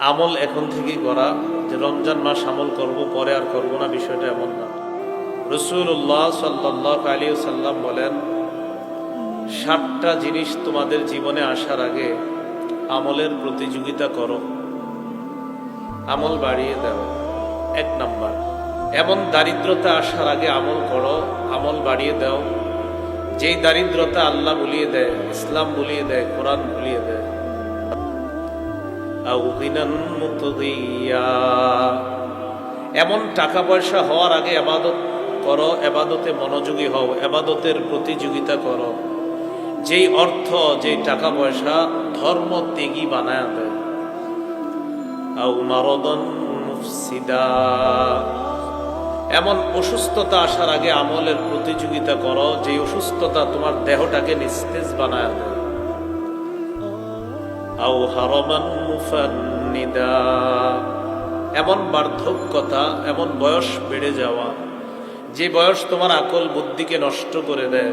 আমল এখন থেকেই করা, যে রমজান মাস আমল করব, পরে আর করব না, বিষয়টা এমন না। রসুল্লাহ সাল্লাহ আলী সাল্লাম বলেন ষাটটা জিনিস তোমাদের জীবনে আসার আগে আমলের প্রতিযোগিতা করো। আমল বাড়িয়ে দাও। এক নাম্বার। এমন দারিদ্রতা আসার আগে আমল করো, আমল বাড়িয়ে দাও। যেই দারিদ্রতা আল্লাহ বলিয়ে দেয়, ইসলাম বলিয়ে দেয়, কোরআন বলিয়ে দেয়। এমন টাকা পয়সা হওয়ার আগে আবাদত করো, এবাদতে মনোযোগী হও, এবাদতের প্রতিযোগিতা করো। যেই অর্থ, যেই টাকা পয়সা ধর্ম ত্যাগী বানায় দেয়। এমন অসুস্থতা আসার আগে আমলের প্রতিযোগিতা করো যে অসুস্থতা তোমার দেহটাকে নিস্তেজ বানায় দেয়। হারমান এমন বার্ধক্যতা, এমন বয়স বেড়ে যাওয়া, যে বয়স তোমার আকল বুদ্ধিকে নষ্ট করে দেয়।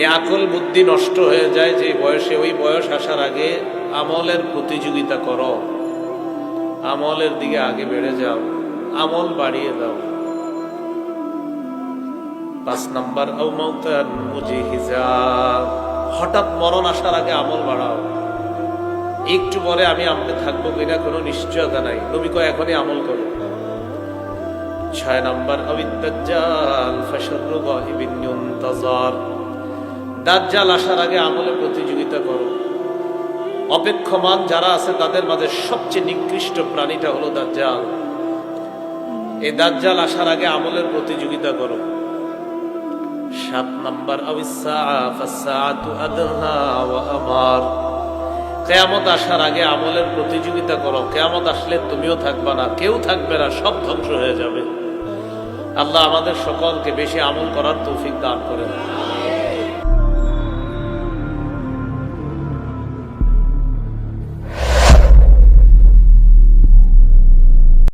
এই আকল বুদ্ধি নষ্ট হয়ে যায় যে বয়সে ওই বয়স আসার আগে আমলের প্রতিযোগিতা করো। আমলের দিকে আগে বেড়ে যাও, আমল বাড়িয়ে দাও। পাঁচ নাম্বার হঠাৎ মরণ আসার আগে আমল বাড়াও। একটু পরে আমি আমলে থাকব কিনা কোনো নিশ্চয়তা নাই। নবী কয়, এখনই আমল করো। ছয় নম্বর অবিদ্যাজ্জাল ফাশরু গাহিবিন দাজ্জাল আসার আগে আমলে প্রতিযোগিতা করো। অপেক্ষমান যারা আছে তাদের মাঝে সবচেয়ে নিকৃষ্ট প্রাণীটা হলো দাজ্জাল। এই দাজ্জাল আসার আগে আমলের প্রতিযোগিতা করো। সাত নম্বর আমার। কেয়ামত আসার আগে আমলের প্রতিযোগিতা করো। কেয়ামত আসলে তুমিও থাকবা না, কেউ থাকবে না, সব ধ্বংস হয়ে যাবে। আল্লাহ আমাদের সকলকে বেশি আমল করার তৌফিক দান করেন।